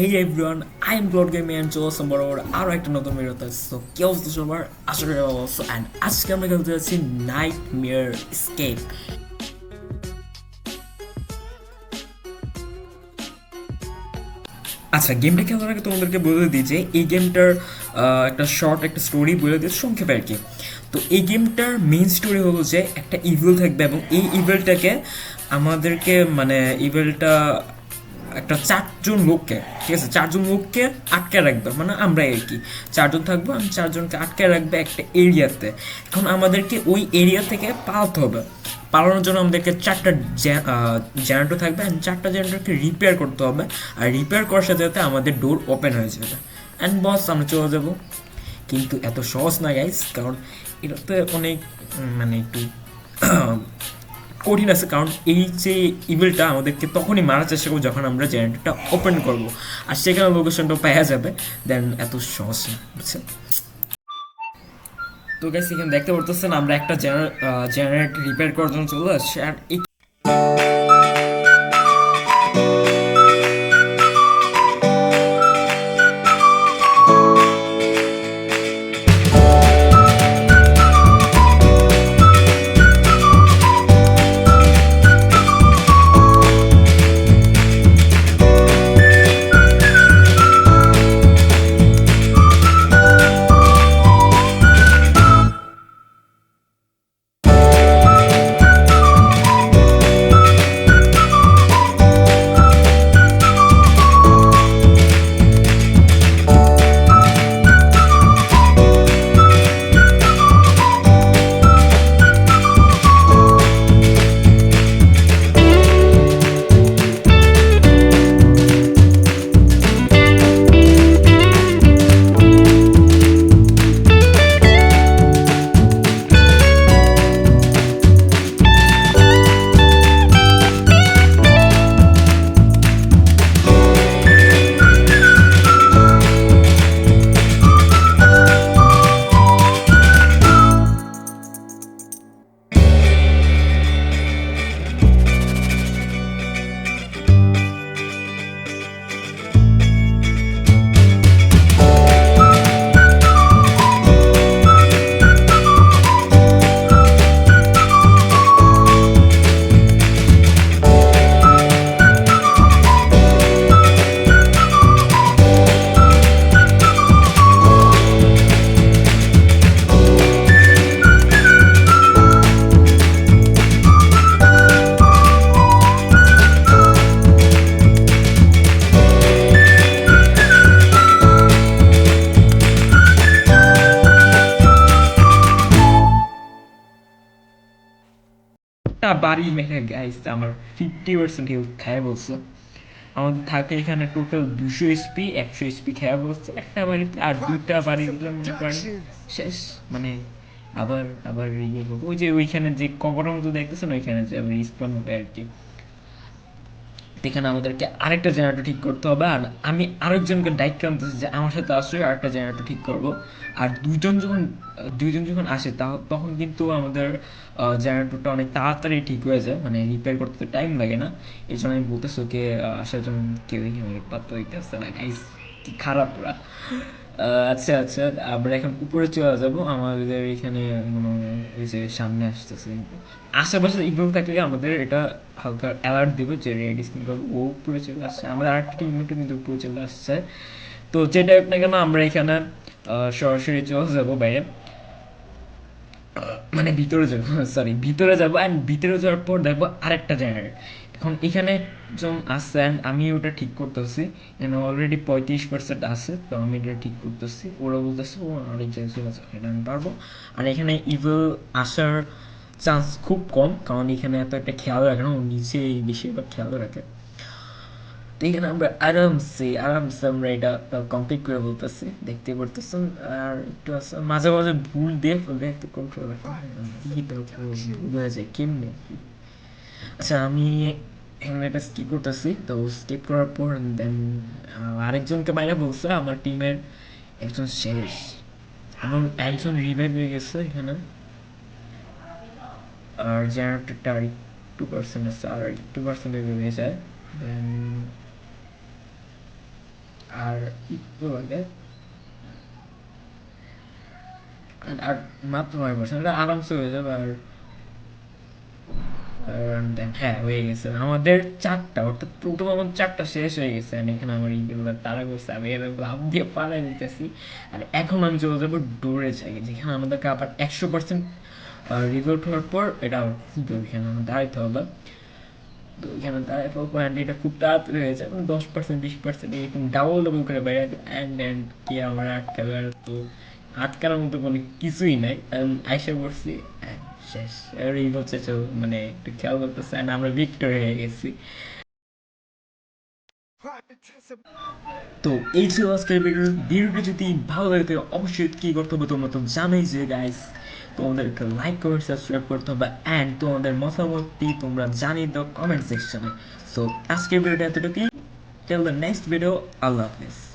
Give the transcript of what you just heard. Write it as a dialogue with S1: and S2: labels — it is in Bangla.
S1: Hey everyone I'm blood game and চলে আসলাম আরও একটা নতুন ভিডিওতে সো কে অবস্থা সবার আশা করি আছো অ্যান্ড আজকে আমরা খেলতে যাচ্ছি নাইট মিয়ার স্কেপ আচ্ছা গেমটা খেলার আগে তোমাদেরকে বলে দিই যে এই গেমটার একটা শর্ট একটা স্টোরি বলে দিই, সংক্ষেপে আর কি। তো এই গেমটার মেইন স্টোরি হলো যে একটা ইভেল থাকবে এবং এই ইভেলটাকে আমাদেরকে মানে ইভেলটা একটা চারজন লোককে, ঠিক আছে? চারজন লোককে আটকে রাখবে মানে আমরাই আর কি চারজন থাকব, আমি চারজনকে আটকে রাখবে একটা এরিয়াতে। এখন আমাদেরকে ওই এরিয়া থেকে পালাতে হবে। পালানোর জন্য আমাদেরকে চারটা জেনারেটর থাকবে অ্যান্ড চারটা জেনারেটরকে রিপেয়ার করতে হবে। আর রিপেয়ার করার সাথে সাথে আমাদের ডোর ওপেন হয়ে যাবে। অ্যান্ড বস আমরা চলে যাব। কিন্তু এত সহজ না গাইস কারণ এটাতে অনেক মানে একটু কঠিন আছে কারণ এই যে ইভেলটা আমাদেরকে তখনই মারার চেষ্টা করব যখন আমরা জেনারেটরটা ওপেন করব। আর সেখানে লোকেশনটা পাওয়া যাবে। দেন এত সহজ, বুঝছেন? তো গাইস এখানে দেখতে পারতেছেন আমরা একটা জেনারেটর রিপেয়ার করার জন্য চলে আসছি। আর একটা বাড়ি মেরে গাইস আমার ফিফটি পার্সেন্ট হেলথ খায় বলছে। আমাদের থাকে এখানে টোটাল দুশো এসপি একশো এসপি খেয়া বলছে। একটা বাড়িতে আর দুটা বাড়ি মনে করেন শেষ মানে আবার আবার ইয়ে ওই যে ওইখানে যে কবরের মতো দেখতেছেন, ওইখানে যে আবার স্পন হবে আর কি। এখানে আমাদেরকে আরেকটা জেনারেটর ঠিক করতে হবে আর আমি আরেকজনকে দায়িত্ব আনতেছি যে আমার সাথে আসলে আরেকটা জেনারেটর ঠিক করব। আর দুজন যখন, দুইজন যখন আসে, তা তখন কিন্তু আমাদের জেনারেটরটা অনেক তাড়াতাড়ি ঠিক হয়ে যায় মানে রিপেয়ার করতে তো টাইম লাগে না। এই জন্য আমি বলতেছি, ওকে আসার জন্য কেউ আমাকে পাত্তা দিতেছে না গাইস কি খারাপ ওরা। আচ্ছা আচ্ছা আমরা এখন উপরে চলে যাব। আমাদের এখানে এই যে সামনে আসতেছে। আশেপাশে ইগনোর থাকলে আমাদের এটা হালকা অ্যালার্ট দিবে যে রেড স্ক্রিন করব। ও উপরে চলে আসছে। আমাদের আরেকটা টিমমেটও কিন্তু উপরে চলে আসছে। তো যেটা হোক না কেন আমরা এখানে সরাসরি চলে যাব বাইরে। মানে ভিতরে যাব সরি ভিতরে যাব অ্যান্ড ভিতরে যাওয়ার পর দেখব আরেকটা জেনারেট এখন এখানে একজন আছে অ্যান্ড আমি ওটা ঠিক করতেছি। এখানে অলরেডি পঁয়ত্রিশ পার্সেন্ট আছে তো আমি এটা ঠিক করতেছি। ওরা বলতেছে ও অনেক জায়গায় আছে এটা আমি পারব। আর এখানে ইভেল আসার চান্স খুব কম কারণ এখানে এত একটা খেয়াল রাখে না ও নিচে বেশিরভাগ খেয়াল রাখে। তো এখানে আমরা আরামসে আরামসে আমরা এটা কমপ্লিট করে বলতেছি। দেখতে পারতেছেন? আর একটু আছে মাঝে মাঝে ভুল দিয়ে ফেলবে একটু কন্ট্রোল রাখতে ভুল হয়ে যায় কেমনে? আচ্ছা আমি এখানে একটা স্কিপ করতেছি তো স্কিপ করার পর দেন আরেকজনকে বাইরে বলছে, আমার টিমের একজন শেষ। এবং একজন রিভাইভ হয়ে গেছে এখানে। আর জেনারেটরটা আর একটু পার্সেন্ট আছে, আর একটু পার্সেন্ট হয়ে যায় দেন আর একটু আর- মাত্র নয় পার্সেন্ট এটা আরামসে হয়ে যাবে, আর হ্যাঁ হয়ে গেছে আমাদের চারটা অর্থাৎ চারটা শেষ হয়ে গেছে আর এখানে আমার তারা করছে আমি এদের দিয়ে আর এখন আমি চলে যাব ডোরে যেখানে আমাদেরকে আবার একশো পার্সেন্ট হওয়ার পর এটা আমার দাঁড়াইতে হবে তো এখানে পাবো অ্যান্ড এটা খুব তাড়াতাড়ি হয়ে মানে দশ পার্সেন্ট বিশ পার্সেন্ট এরকম ডাবল ডাবল করে বেড়ে অ্যান্ড অ্যান্ড কি আমার আটকাবে আর তো আটকানোর মতো কোনো কিছুই নাই আইসা and শেষ। আর এই তো মানে একটু খেয়াল করতেছে অ্যান্ড আমরা ভিক্টর হয়ে গেছি। তো এই ছিল আজকের ভিডিও ভিডিওটি যদি ভালো লাগে অবশ্যই কী করতে হবে তোমরা তো জানোই যে গাইস তোমাদেরকে লাইক করে সাবস্ক্রাইব করতে হবে অ্যান্ড তোমাদের মতামতটি তোমরা জানিয়ে দাও কমেন্ট সেকশনে সো আজকের ভিডিওটা এতটুকুই। টেল দ্য নেক্সট ভিডিও আল্লাহ হাফিজ।